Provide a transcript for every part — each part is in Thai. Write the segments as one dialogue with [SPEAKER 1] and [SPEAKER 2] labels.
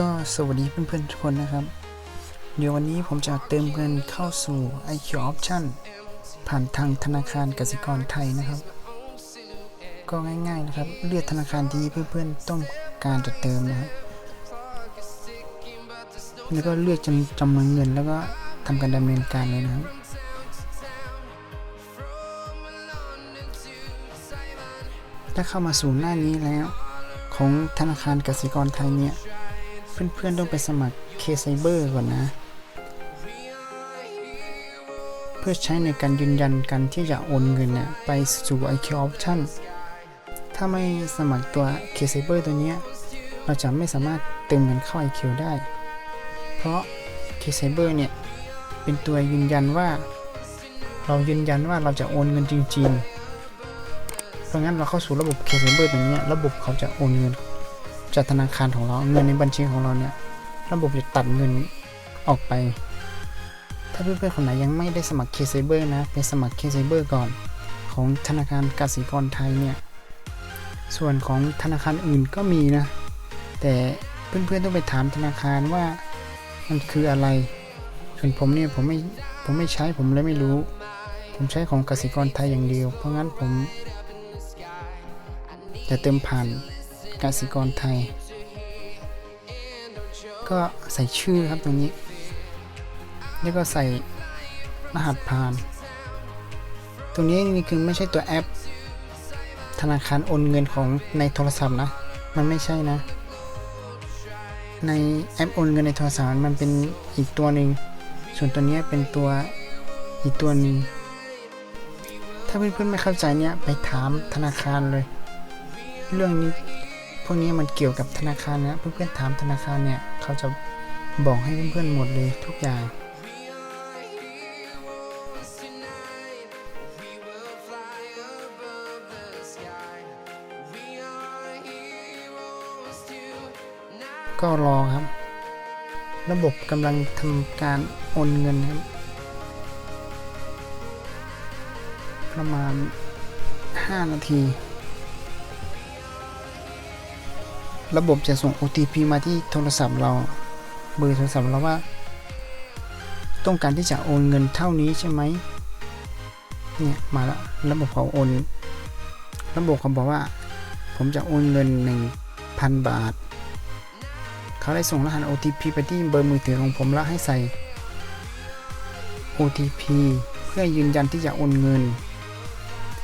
[SPEAKER 1] ก็สวัสดีเพื่อนๆทุกคนนะครับ เดี๋ยววันนี้ผมจะเติมเงินเข้าสู่ IQ Option ผ่านทางธนาคารกสิกรไทยนะครับ ก็ง่ายๆนะครับ เลือกธนาคารที่เพื่อนๆต้องการจะเติมนะครับแล้วก็เลือกจำจำนวนเงินแล้วก็ทำการดำเนินการเลยนะครับถ้าเข้ามาสู่หน้านี้แล้ว ของธนาคารกสิกรไทยเนี่ย เพื่อนๆต้องไปสมัคร K-Cyber ก่อนนะ เพื่อใช้ในการยืนยันกันที่จะโอนเงินเนี่ยไปสู่ IQ Option ถ้าไม่สมัครตัว K-Cyber ตัวเนี้ยเราจะไม่สามารถเติมเงินเข้า IQ ได้ เพราะ K-Cyber เนี่ย เป็นตัวยืนยันว่า เรายืนยันว่าเราจะโอนเงินจริง ๆ เพราะงั้นเราเข้าสู่ระบบ K-Cyber ตัวเนี้ยระบบเขาจะโอนเงิน จากธนาคารของเราเงินในบัญชีของเราเนี่ย ระบบจะตัดเงินออกไป ถ้าเพื่อนๆคนไหนยังไม่ได้สมัคร K-Saber นะไปสมัคร K-Saber ก่อน ของธนาคารกสิกรไทยเนี่ย ส่วนของธนาคารอื่นก็มีนะ แต่เพื่อนๆต้องไปถามธนาคารว่ามันคืออะไรส่วนผมเนี่ยผมไม่ผมไม่ใช้ผมเลยไม่รู้ ผมใช้ของกสิกรไทยอย่างเดียว เพราะงั้นผมจะเติมผ่าน กสิกรไทย ก็ใส่ชื่อครับตรงนี้ แล้วก็ใส่รหัสผ่าน ตรงนี้นี่คือไม่ใช่ตัวแอป ธนาคารโอนเงินของในโทรศัพท์นะ มันไม่ใช่นะ ในแอปโอนเงินในโทรศัพท์มันเป็นอีกตัวหนึ่ง ส่วนตัวนี้เป็นตัวอีกตัวหนึ่งถ้าเพื่อนๆไม่เข้าใจเนี่ยไปถามธนาคารเลย เรื่องนี้ พวกนี้มันเกี่ยวกับธนาคารนะเพื่อนๆถามธนาคารเนี่ยเขาจะบอกให้เพื่อนๆหมดเลยทุกอย่างก็รอครับ ระบบกำลังทำการโอนเงินครับ ประมาณ 5 นาที ระบบจะส่ง OTP มาที่โทรศัพท์เรา เบอร์โทรศัพท์เราว่า ต้องการที่จะโอนเงินเท่านี้ใช่ไหมเนี่ยมาแล้วระบบเขาโอน ระบบเขาบอกว่า ผมจะโอนเงิน 1,000 บาท เขาได้ส่งรหัส OTP ไปที่เบอร์มือถือของผมแล้วให้ใส่ OTP เพื่อยืนยันที่จะโอนเงิน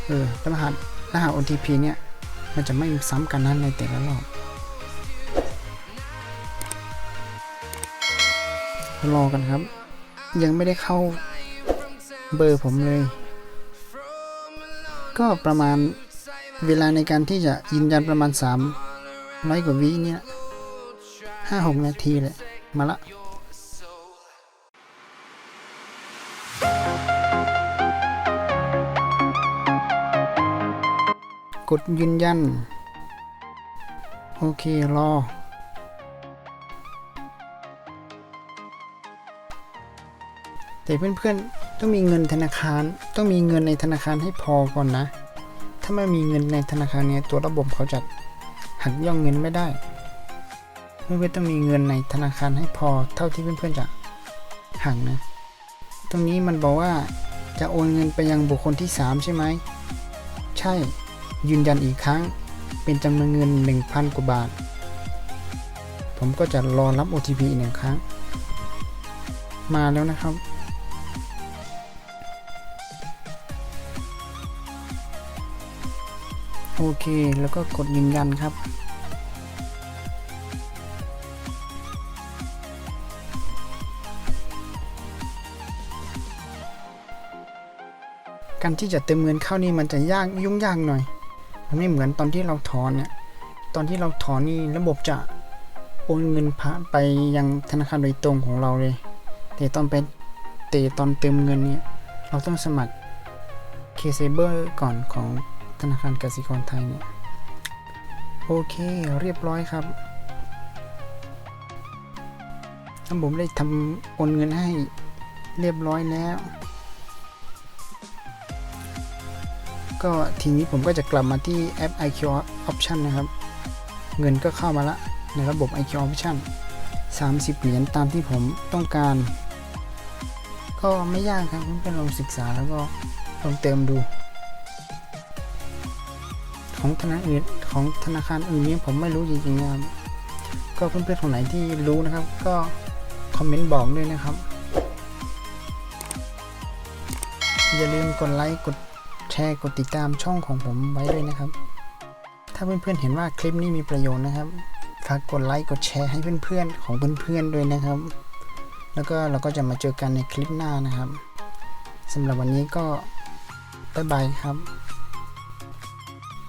[SPEAKER 1] เออรหัสรหัส OTP เนี่ย มันจะไม่ซ้ำกันนะในแต่ละรอบ รอกันครับ ยังไม่ได้เข้าเบอร์ผมเลย ก็ประมาณเวลาในการที่จะยืนยันประมาณ3ร้อยกว่าวิเนี่ยห้าหกนาทีเลยมาละกดยืนยัน โอเค รอ แต่เพื่อนๆ ต้องมีเงินธนาคาร ต้องมีเงินในธนาคารให้พอก่อนนะ ถ้าไม่มีเงินในธนาคารเนี่ยตัวระบบเขาจะหักย่องเงินไม่ได้ เพื่อนๆต้องมีเงินในธนาคารให้พอเท่าที่เพื่อนๆจะหักนะ ตรงนี้มันบอกว่าจะโอนเงินไปยังบุคคลที่ 3 ใช่ไหม ใช่ ยืนยันอีกครั้ง เป็นจำนวนเงิน 1,000 กว่าบาท ผมก็จะรอรับ OTP อีกหนึ่งครั้ง มาแล้วนะครับ โอเค แล้วก็กดยืนยันครับ การที่จะเติมเงินเข้านี่มันจะยากยุ่งยากหน่อย มันไม่เหมือนตอนที่เราถอนเนี่ย ตอนที่เราถอนนี่ระบบจะโอนเงินผ่านไปยังธนาคารโดยตรงของเราเลย แต่ตอนเป็นแต่ตอนเติมเงินเนี่ย เราต้องสมัคร k s a b e r ก่อนของ ธนาคารกสิกรไทยเนี่ย โอเคเรียบร้อยครับทั้งผมได้ทำโอนเงินให้เรียบร้อยแล้ว ก็ทีนี้ผมก็จะกลับมาที่แอป IQ Option นะครับ เงินก็เข้ามาละในระบบ IQ Option 30 เหรียญตามที่ผมต้องการ ก็ไม่ยากครับเพื่อนๆลองศึกษาแล้วก็ลองเติมดู ของธนาคารอื่นของธนาคารอื่นนี้ผมไม่รู้จริงๆนะครับก็เพื่อนๆคนไหนที่รู้นะครับ ก็คอมเมนต์บอกด้วยนะครับ อย่าลืมกดไลค์กดแชร์กดติดตามช่องของผมไว้ด้วยนะครับ ถ้าเพื่อนๆเห็นว่าคลิปนี้มีประโยชน์นะครับฝากกดไลค์กดแชร์ให้เพื่อนๆของเพื่อนๆด้วยนะครับ แล้วก็เราก็จะมาเจอกันในคลิปหน้านะครับสำหรับวันนี้ก็บ๊ายบายครับ